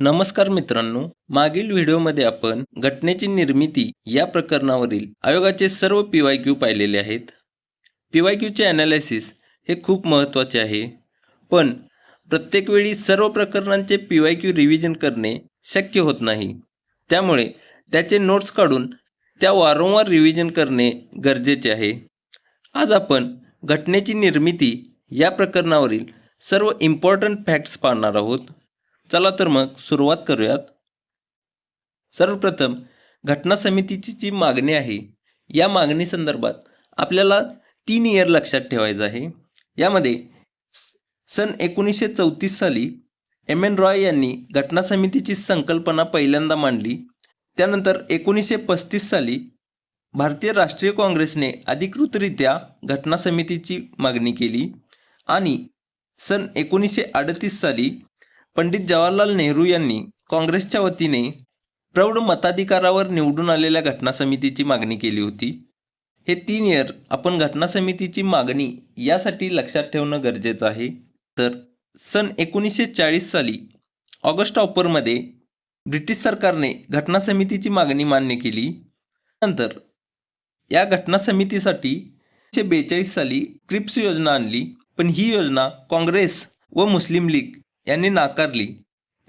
नमस्कार मित्रांनो मागील व्हिडिओमध्ये आपण घटनेची निर्मिती या प्रकरणावरील आयोगाचे सर्व पी वाय क्यू पाहिलेले आहेत. पी वाय क्यूचे ॲनालिसिस हे खूप महत्त्वाचे आहे. पण प्रत्येक वेळी सर्व प्रकरणांचे पी वाय क्यू रिव्हिजन करणे शक्य होत नाही. त्यामुळे त्याचे नोट्स काढून त्या वारंवार रिव्हिजन करणे गरजेचे आहे. आज आपण घटनेची निर्मिती या प्रकरणावरील सर्व इम्पॉर्टंट फॅक्ट्स पाहणार आहोत. चला तर मग सुरुवात करूयात. सर्वप्रथम घटना समितीची जी मागणी आहे या मागणी संदर्भात आपल्याला तीन इयर लक्षात ठेवायचं आहे. यामध्ये सन एकोणीसशे चौतीस साली एम एन रॉय यांनी घटना समितीची संकल्पना पहिल्यांदा मांडली. त्यानंतर एकोणीसशे पस्तीस साली भारतीय राष्ट्रीय काँग्रेसने अधिकृतरित्या घटना समितीची मागणी केली आणि सन एकोणीसशे अडतीस साली पंडित जवाहरलाल नेहरू यांनी काँग्रेसच्या वतीने प्रौढ मताधिकारावर निवडून आलेल्या घटना समितीची मागणी केली होती. हे तीन इयर आपण घटना समितीची मागणी यासाठी लक्षात ठेवणं गरजेचं आहे. तर सन एकोणीसशे चाळीस साली ऑगस्ट ऑफरमध्ये ब्रिटिश सरकारने घटना समितीची मागणी मान्य केली. नंतर या घटना समितीसाठी एकोणीसशे बेचाळीस साली क्रिप्स योजना आणली. पण ही योजना काँग्रेस व मुस्लिम लीग यांनी नाकारली.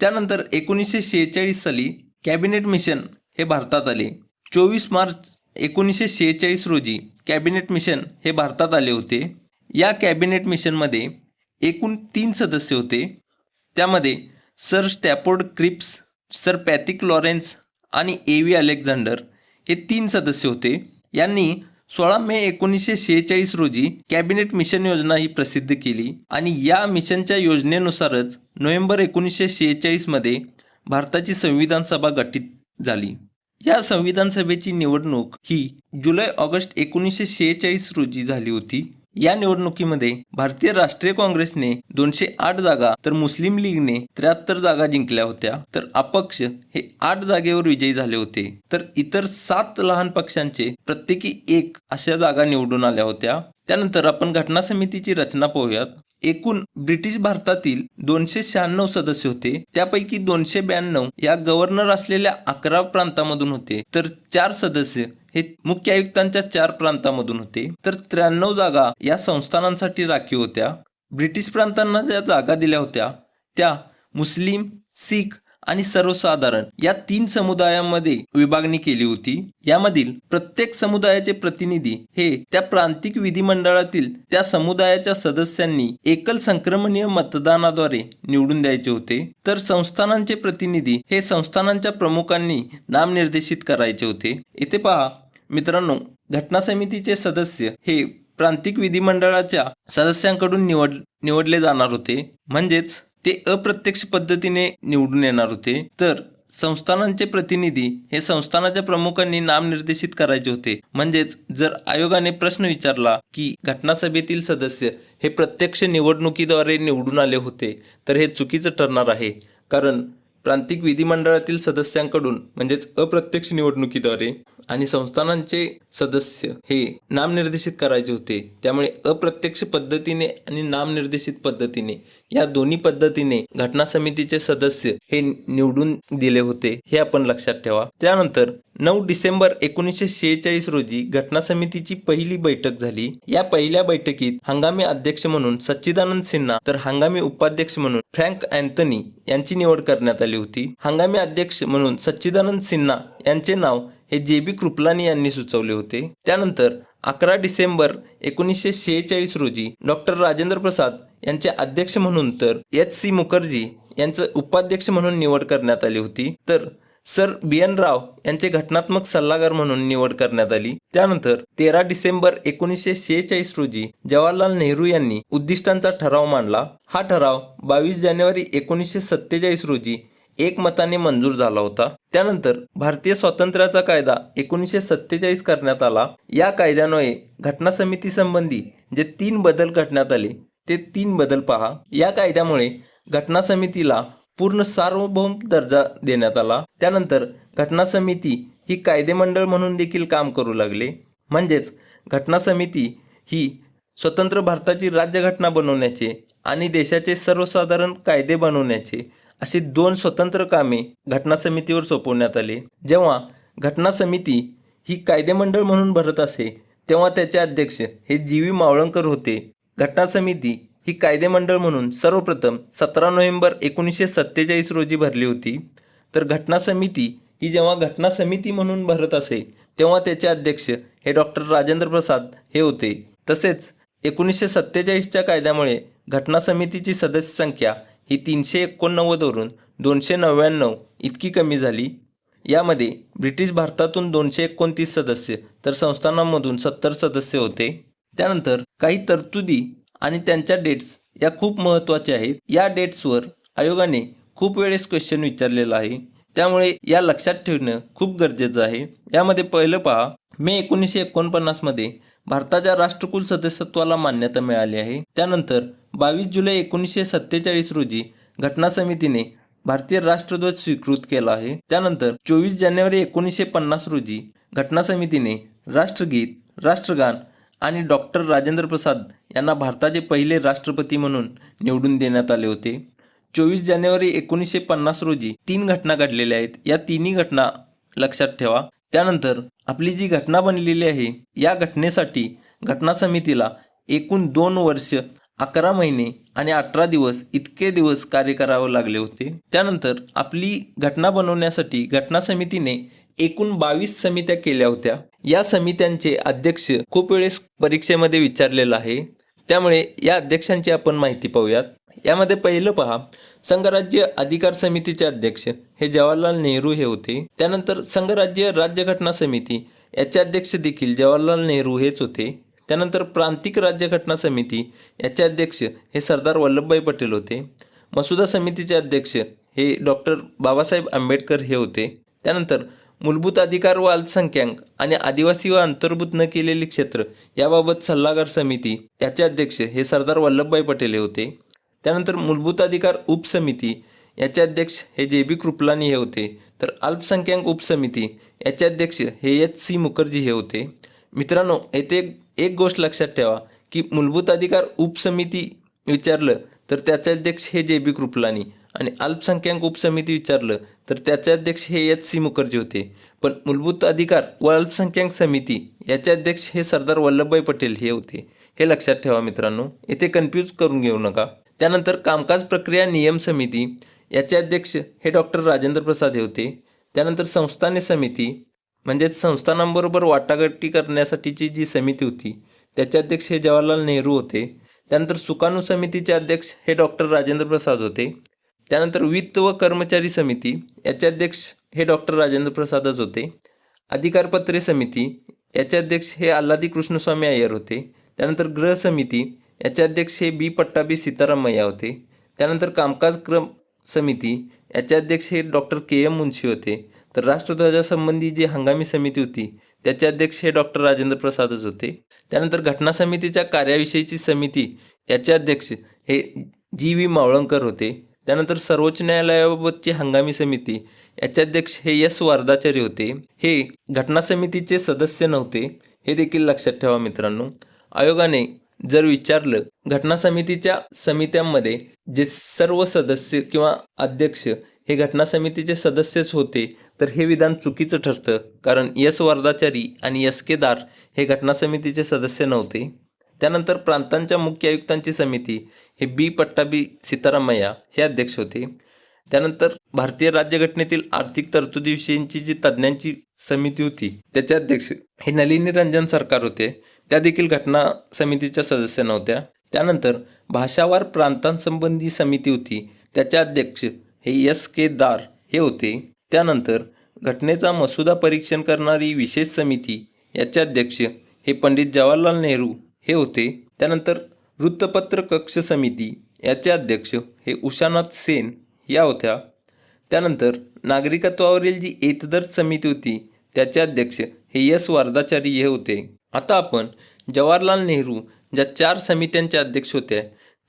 त्यानंतर एकोणीसशे शेहेचाळीस साली कॅबिनेट मिशन हे भारतात आले. चोवीस मार्च एकोणीसशे शेहेचाळीस रोजी कॅबिनेट मिशन हे भारतात आले होते. या कॅबिनेट मिशनमध्ये एकूण तीन सदस्य होते. त्यामध्ये sir Stafford Cripps sir Pethick Lawrence आणि ए व्ही अलेक्झांडर हे तीन सदस्य होते. यांनी सोळा मे एकोणीसशे शेहेचाळीस रोजी कॅबिनेट मिशन योजना ही प्रसिद्ध केली आणि या मिशनच्या योजनेनुसारच नोव्हेंबर एकोणीसशे शेहेचाळीसमध्ये भारताची संविधान सभा गठीत झाली. या संविधान सभेची निवडणूक ही जुलै ऑगस्ट एकोणीसशे शेहेचाळीस रोजी झाली होती. या निवडणुकीमध्ये भारतीय राष्ट्रीय काँग्रेसने दोनशे आठ जागा तर मुस्लिम लीगने त्र्याहत्तर जागा जिंकल्या होत्या. तर अपक्ष हे आठ जागेवर विजयी झाले होते. तर इतर सात लहान पक्षांचे प्रत्येकी एक अशा जागा निवडून आल्या होत्या. त्यानंतर आपण घटना समितीची रचना पाहूयात. एकूण ब्रिटिश भारतातील दोनशे शहाण्णव सदस्य होते. त्यापैकी दोनशे ब्याण्णव या गव्हर्नर असलेल्या अकरा प्रांतामधून होते. तर चार सदस्य हे मुख्य आयुक्तांच्या चार प्रांतामधून होते. तर त्र्याण्णव जागा या संस्थानांसाठी राखीव होत्या. ब्रिटिश प्रांतांना ज्या जागा दिल्या होत्या त्या मुस्लिम सिख आणि सर्वसाधारण या तीन समुदायांमध्ये विभागणी केली होती. यामधील प्रत्येक समुदायाचे प्रतिनिधी हे त्या प्रांतिक विधिमंडळातील त्या समुदायाच्या सदस्यांनी एकल संक्रमणीय मतदानाद्वारे निवडून द्यायचे होते. तर संस्थानांचे प्रतिनिधी हे संस्थानांच्या प्रमुखांनी नामनिर्देशित करायचे होते. इथे पहा मित्रांनो घटना समितीचे सदस्य हे प्रांतिक विधिमंडळाच्या सदस्यांकडून निवड निवडले जाणार होते. म्हणजेच ते अप्रत्यक्ष पद्धतीने निवडून येणार होते. तर संस्थानांचे प्रतिनिधी हे संस्थानाच्या प्रमुखांनी नामनिर्देशित करायचे होते. म्हणजेच जर आयोगाने प्रश्न विचारला की घटनासभेतील सदस्य हे प्रत्यक्ष निवडणुकीद्वारे निवडून आले होते तर हे चुकीचं ठरणार आहे. कारण प्रांतिक विधिमंडळातील सदस्यांकडून म्हणजेच अप्रत्यक्ष निवडणुकीद्वारे आणि संस्थानांचे सदस्य हे नामनिर्देशित करायचे होते. त्यामुळे अप्रत्यक्ष पद्धतीने आणि नामनिर्देशित पद्धतीने या दोन्ही पद्धतीने घटना समितीचे सदस्य हे निवडून दिले होते. हे आपण लक्षात ठेवा. त्यानंतर नऊ डिसेंबर एकोणीसशे शेहेचाळीस रोजी घटना समितीची पहिली बैठक झाली. या पहिल्या बैठकीत हंगामी अध्यक्ष म्हणून सच्चिदानंद सिन्हा तर हंगामी उपाध्यक्ष म्हणून फ्रँक अँथनी यांची निवड करण्यात आली होती. हंगामी अध्यक्ष म्हणून सच्चिदानंद सिन्हा यांचे नाव हे जे बी कृपलानी यांनी सुचवले होते त्यानंतर अकरा डिसेंबर एकोणीसशे शेहेचाळीस रोजी डॉक्टर राजेंद्र प्रसाद यांचे अध्यक्ष म्हणून तर एच सी मुखर्जी यांचं उपाध्यक्ष म्हणून निवड करण्यात आली होती तर सर बी एन राव यांचे घटनात्मक सल्लागार म्हणून निवड करण्यात आली. त्यानंतर तेरा डिसेंबर एकोणीसशे शेहेचाळीस रोजी जवाहरलाल नेहरू यांनी उद्दिष्टांचा ठराव मांडला. हा ठराव बावीस जानेवारी एकोणीसशे सत्तेचाळीस रोजी एकमताने मंजूर झाला होता. त्यानंतर भारतीय स्वातंत्र्याचा कायदा एकोणीसशे सत्तेचाळीस करण्यात आला. या कायद्यान्वये घटना समिती संबंधी जे तीन बदल करण्यात आले ते तीन बदल पहा. या कायद्यामुळे घटना समितीला पूर्ण सार्वभौम दर्जा देण्यात आला. त्यानंतर घटना समिती ही कायदेमंडळ म्हणून देखील काम करू लागले. म्हणजेच घटना समिती ही स्वतंत्र भारताची राज्यघटना बनवण्याचे आणि देशाचे सर्वसाधारण कायदे बनवण्याचे अशी दोन स्वतंत्र कामे घटना समितीवर सोपवण्यात आली. जेव्हा घटना समिती ही कायदेमंडळ म्हणून भरत असे तेव्हा त्याचे अध्यक्ष हे जी व्ही मावळंकर होते. घटना समिती ही कायदेमंडळ म्हणून सर्वप्रथम सतरा नोव्हेंबर एकोणीसशे सत्तेचाळीस रोजी भरली होती. तर घटना समिती ही जेव्हा घटना समिती म्हणून भरत असे तेव्हा त्याचे अध्यक्ष हे डॉक्टर राजेंद्र प्रसाद हे होते. तसेच एकोणीसशे सत्तेचाळीसच्या कायद्यामुळे घटना समितीची सदस्य संख्या ही तीनशे एकोणनव्वदवरून दोनशे नव्याण्णव इतकी कमी झाली. यामध्ये ब्रिटिश भारतातून दोनशे एकोणतीस सदस्य तर संस्थानांमधून सत्तर सदस्य होते. त्यानंतर काही तरतुदी आणि त्यांच्या डेट्स या खूप महत्त्वाच्या आहेत. या डेट्सवर आयोगाने खूप वेळेस क्वेश्चन विचारलेला आहे. त्यामुळे या लक्षात ठेवणं खूप गरजेचं आहे. यामध्ये पहिलं पहा मे एकोणीसशे एकोणपन्नासमध्ये भारताच्या राष्ट्रकुल सदस्यत्वाला मान्यता मिळाली आहे. त्यानंतर बावीस जुलै एकोणीसशे सत्तेचाळीस रोजी घटना समितीने भारतीय राष्ट्रध्वज स्वीकृत केला आहे. त्यानंतर चोवीस जानेवारी एकोणीसशे पन्नास रोजी घटना समितीने राष्ट्रगीत राष्ट्रगान आणि डॉक्टर राजेंद्र प्रसाद यांना भारताचे पहिले राष्ट्रपती म्हणून निवडून देण्यात आले होते. चोवीस जानेवारी एकोणीसशे पन्नास रोजी तीन घटना घडलेल्या आहेत. या तिन्ही घटना लक्षात ठेवा. त्यानंतर आपली जी घटना बनलेली आहे या घटनेसाठी घटना समितीला एकूण दोन वर्ष अकरा महिने आणि अठरा दिवस इतके दिवस कार्य करावे लागले होते. त्यानंतर आपली घटना बनवण्यासाठी घटना समितीने एकूण बावीस समित्या केल्या होत्या. या समित्यांचे अध्यक्ष खूप वेळेस परीक्षेमध्ये विचारलेलं आहे. त्यामुळे या अध्यक्षांची आपण माहिती पाहूयात. यामध्ये पहिलं पहा संघराज्य अधिकार समितीचे अध्यक्ष हे जवाहरलाल नेहरू हे होते. त्यानंतर संघराज्य राज्यघटना समिती याचे अध्यक्ष देखील जवाहरलाल नेहरू हेच होते. त्यानंतर प्रांतिक राज्यघटना समिती याचे अध्यक्ष हे सरदार वल्लभभाई पटेल होते. मसुदा समितीचे अध्यक्ष हे डॉक्टर बाबासाहेब आंबेडकर हे होते. त्यानंतर मूलभूत अधिकार व अल्पसंख्याक आणि आदिवासी व अंतर्भूत न केलेली क्षेत्र याबाबत सल्लागार समिती याचे अध्यक्ष हे सरदार वल्लभभाई पटेल हे होते. त्यानंतर मूलभूत अधिकार उपसमिती याचे अध्यक्ष हे जे बी कृपलानी हे होते. तर अल्पसंख्याक उपसमिती याचे अध्यक्ष हे एच सी मुखर्जी हे होते. मित्रांनो येथे एक- गोष्ट लक्षात ठेवा की मूलभूत अधिकार उपसमिती विचारलं तर त्याचे अध्यक्ष हे जे बी कृपलानी आणि अल्पसंख्याक उपसमिती विचारलं तर त्याचे अध्यक्ष हे एच सी मुखर्जी होते. पण मूलभूत अधिकार व अल्पसंख्याक समिती याचे अध्यक्ष हे सरदार वल्लभभाई पटेल हे होते. हे लक्षात ठेवा मित्रांनो येथे कन्फ्यूज करून घेऊ नका. त्यानंतर कामकाज प्रक्रिया नियम समिती याचे अध्यक्ष हे डॉक्टर राजेंद्र प्रसाद हे होते. त्यानंतर संस्थाने समिती म्हणजेच संस्थानांबरोबर वाटाघाटी करण्यासाठीची जी समिती होती त्याचे अध्यक्ष हे जवाहरलाल नेहरू होते. त्यानंतर सुकाणू समितीचे अध्यक्ष हे डॉक्टर राजेंद्र प्रसाद होते. त्यानंतर वित्त व कर्मचारी समिती याचे अध्यक्ष हे डॉक्टर राजेंद्र प्रसादच होते. अधिकारपत्रे समिती याचे अध्यक्ष हे अल्लादी कृष्णस्वामी अय्यर होते. त्यानंतर ग्रह समिती याचे अध्यक्ष हे बी पट्टाबी सीतारामय्या होते. त्यानंतर कामकाज क्रम समिती याचे अध्यक्ष हे डॉक्टर के एम मुन्शी होते. तर राष्ट्रध्वजासंबंधी जी हंगामी समिती होती त्याचे अध्यक्ष हे डॉक्टर राजेंद्र प्रसादच होते. त्यानंतर घटना समितीच्या कार्याविषयीची समिती याचे अध्यक्ष हे जी व्ही मावळंकर होते. त्यानंतर सर्वोच्च न्यायालयाबाबतची हंगामी समिती याचे अध्यक्ष हे एस वारदाचार्य होते. हे घटना समितीचे सदस्य नव्हते हे देखील लक्षात ठेवा मित्रांनो. आयोगाने जर विचारलं घटना समितीच्या समित्यांमध्ये जे सर्व सदस्य किंवा अध्यक्ष हे घटना समितीचे सदस्यच होते तर हे विधान चुकीचं ठरतं कारण यस वरदाचारी आणि यस केदार हे घटना समितीचे सदस्य नव्हते. त्यानंतर प्रांतांच्या मुख्य आयुक्तांची समिती हे बी पट्टाबी सीतारामय्या हे अध्यक्ष होते. त्यानंतर भारतीय राज्यघटनेतील आर्थिक तरतुदीविषयींची जी तज्ज्ञांची समिती होती त्याचे अध्यक्ष हे नलिनी रंजन सरकार होते. त्या देखील घटना समितीच्या सदस्य नव्हत्या. त्यानंतर भाषावार प्रांतांसंबंधी समिती होती त्याचे अध्यक्ष हे यस के दार हे होते. त्यानंतर घटनेचा मसुदा परीक्षण करणारी विशेष समिती याचे अध्यक्ष हे पंडित जवाहरलाल नेहरू हे होते. त्यानंतर वृत्तपत्र कक्ष समिती याचे अध्यक्ष हे उषानाथ सेन या होत्या. त्यानंतर नागरिकत्वावरील जी एतदर समिती होती त्याचे अध्यक्ष हे यस वार्दाचारी हे होते. आता आपण जवाहरलाल नेहरू ज्या चार समित्यांचे अध्यक्ष होते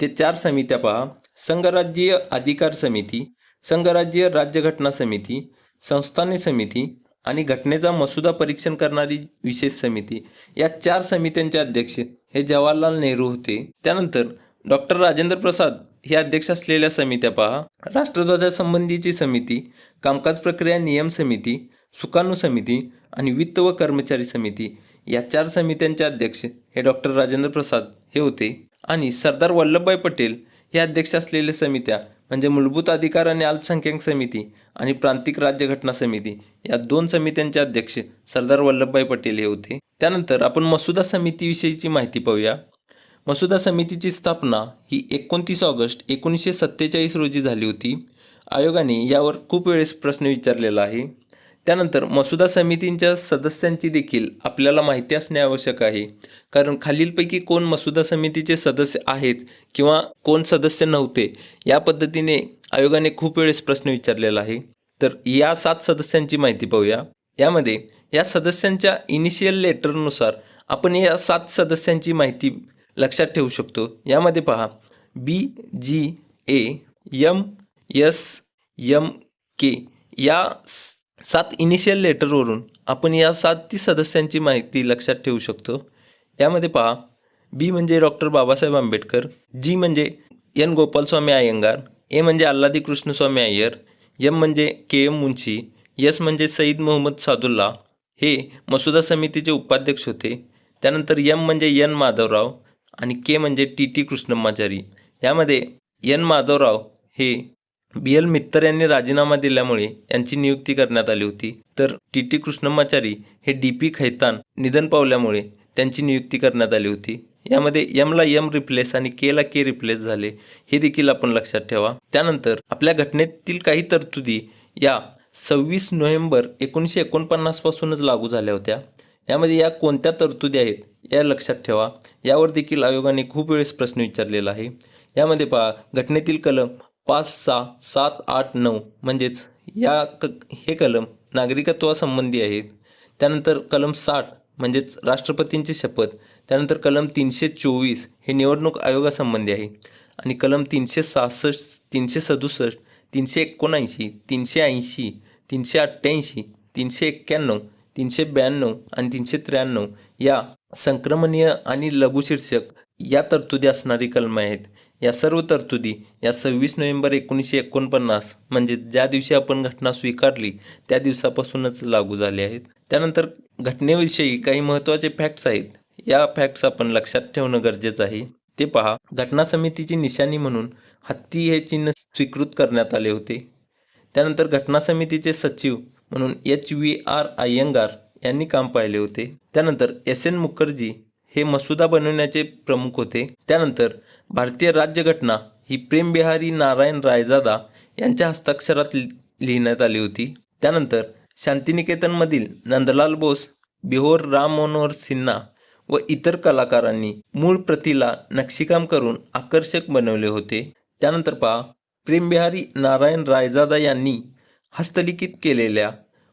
ते चार समित्या पहा. संघराज्यीय अधिकार समिती संघराज्य राज्यघटना समिती संस्थाने समिती आणि घटनेचा मसुदा परीक्षण करणारी विशेष समिती. या चार समित्यांचे अध्यक्ष हे जवाहरलाल नेहरू होते. त्यानंतर डॉक्टर राजेंद्र प्रसाद हे अध्यक्ष असलेल्या समित्या पहा. राष्ट्रध्वजासंबंधीची समिती कामकाज प्रक्रिया नियम समिती सुकाणू समिती आणि वित्त व कर्मचारी समिती. या चार समित्यांचे अध्यक्ष हे डॉक्टर राजेंद्र प्रसाद हे होते. आणि सरदार वल्लभभाई पटेल हे अध्यक्ष असलेल्या समित्या म्हणजे मूलभूत अधिकार आणि अल्पसंख्याक समिती आणि प्रांतिक राज्यघटना समिती या दोन समित्यांचे अध्यक्ष सरदार वल्लभभाई पटेल हे होते. त्यानंतर आपण मसुदा समितीविषयीची माहिती पाहूया. मसुदा समितीची स्थापना ही एकोणतीस ऑगस्ट एकोणीसशे सत्तेचाळीस रोजी झाली होती. आयोगाने यावर खूप वेळेस प्रश्न विचारलेला आहे. त्यानंतर मसुदा समितींच्या सदस्यांची देखील आपल्याला माहिती असणे आवश्यक आहे. कारण खालीलपैकी कोण मसुदा समितीचे सदस्य आहेत किंवा कोण सदस्य नव्हते या पद्धतीने आयोगाने खूप वेळेस प्रश्न विचारलेला आहे. तर या सात सदस्यांची माहिती पाहूया. यामध्ये या सदस्यांच्या इनिशियल लेटरनुसार आपण या सात सदस्यांची माहिती लक्षात ठेवू शकतो. यामध्ये पहा B G A M S M K या स- सात इनिशियल लेटरवरून आपण या सात सदस्यांची माहिती लक्षात ठेवू शकतो. यामध्ये पहा बी म्हणजे डॉक्टर बाबासाहेब आंबेडकर जी म्हणजे एन गोपालस्वामी अय्यंगार ए म्हणजे अल्लादी कृष्णस्वामी अय्यर एम म्हणजे के एम मुंशी यस म्हणजे सईद मोहम्मद सादुल्ला हे मसुदा समितीचे उपाध्यक्ष होते. त्यानंतर यम म्हणजे एन माधवराव आणि के म्हणजे टी टी कृष्णम्माचारी. यामध्ये एन माधवराव हे बी एल मित्तर यांनी राजीनामा दिल्यामुळे यांची नियुक्ती करण्यात आली होती. तर टी टी कृष्णमाचारी हे डी पी खैतान निधन पावल्यामुळे त्यांची नियुक्ती करण्यात आली होती. यामध्ये यमला यम रिप्लेस आणि केला के रिप्लेस झाले हे देखील आपण लक्षात ठेवा. त्यानंतर आपल्या घटनेतील काही तरतुदी या सव्वीस नोव्हेंबर एकोणीसशे एकोणपन्नासपासूनच लागू झाल्या होत्या. यामध्ये या कोणत्या तरतुदी आहेत या लक्षात ठेवा. यावर देखील आयोगाने खूप वेळेस प्रश्न विचारलेला आहे. यामध्ये पहा घटनेतील कलम पाच सहा सात आठ नऊ म्हणजेच या क हे कलम नागरिकत्वासंबंधी आहेत. त्यानंतर कलम साठ म्हणजेच राष्ट्रपतींची शपथ. त्यानंतर कलम तीनशे चोवीस हे निवडणूक आयोगासंबंधी आहे. आणि कलम तीनशे सहासष्ट तीनशे सदुसष्ट तीनशे एकोणऐंशी तीनशे ऐंशी तीनशे अठ्ठ्याऐंशी तीनशे एक्क्याण्णव तीनशे ब्याण्णव आणि तीनशे त्र्याण्णव या संक्रमणीय आणि लघुशीर्षक या तरतुदी असणारी कलमे आहेत. या सर्व तरतुदी या सव्वीस नोव्हेंबर एकोणीसशे एकोणपन्नास म्हणजे ज्या दिवशी आपण घटना स्वीकारली त्या दिवसापासूनच लागू झाले आहेत. त्यानंतर घटनेविषयी काही महत्त्वाचे फॅक्ट्स आहेत. या फॅक्ट्स आपण लक्षात ठेवणं गरजेचं आहे. ते पहा. घटना समितीची निशाणी म्हणून हत्ती हे चिन्ह स्वीकृत करण्यात आले होते. त्यानंतर घटना समितीचे सचिव म्हणून एच व्ही आर अय्यंगार यांनी काम पाहिले होते. त्यानंतर एस एन मुखर्जी हे मसुदा बनवण्याचे प्रमुख होते. त्यानंतर भारतीय राज्यघटना ही प्रेमबिहारी नारायण रायजादा यांच्या हस्ताक्षरात लिहिण्यात आली होती. त्यानंतर शांतिनिकेतनमधील नंदलाल बोस बिहोर राम मनोहर सिन्हा व इतर कलाकारांनी मूळ प्रतीला नक्षीकाम करून आकर्षक बनवले होते. त्यानंतर पहा प्रेमबिहारी नारायण रायजादा यांनी हस्तलिखित केलेल्या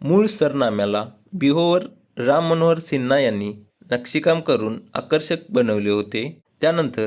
मूळ सरनाम्याला बिहोवर राम मनोहर सिन्हा यांनी नक्षीकाम करून आकर्षक बनवले होते. त्यानंतर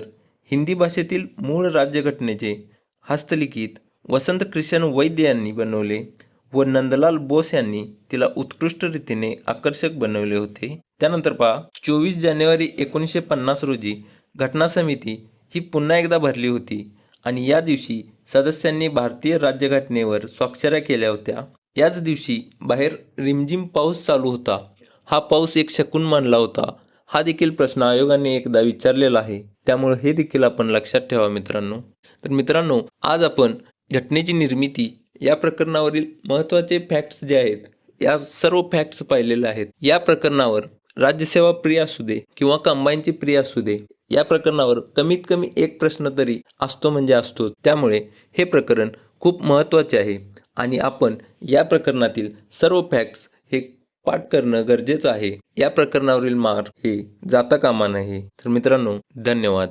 हिंदी भाषेतील मूळ राज्यघटनेचे हस्तलिखित वसंत क्रिशन वैद्य यांनी बनवले व नंदलाल बोस यांनी तिला उत्कृष्ट रीतीने आकर्षक बनवले होते. त्यानंतर पहा चोवीस जानेवारी एकोणीसशे पन्नास रोजी घटना समिती ही पुन्हा एकदा भरली होती आणि या दिवशी सदस्यांनी भारतीय राज्यघटनेवर स्वाक्षऱ्या केल्या होत्या. याच दिवशी बाहेर रिमझिम पाऊस चालू होता. हा पाऊस एक शकून मानला होता. हा देखील प्रश्न आयोगाने एकदा विचारलेला आहे. त्यामुळे हे देखील आपण लक्षात ठेवा मित्रांनो. तर मित्रांनो आज आपण घटनेची निर्मिती या प्रकरणावरील महत्त्वाचे फॅक्ट्स जे आहेत या सर्व फॅक्ट्स पाहिलेले आहेत. या प्रकरणावर राज्यसेवा प्रिय असू दे किंवा कंबाईनची प्रिय असू दे या प्रकरणावर कमीत कमी एक प्रश्न तरी असतो म्हणजे असतो. त्यामुळे हे प्रकरण खूप महत्त्वाचे आहे. आणि आपण या प्रकरणातील सर्व फॅक्ट्स हे पाठ करणं गरजेचं आहे. या प्रकरणावरील मार्क हे जाता कामा नये. तर मित्रांनो धन्यवाद.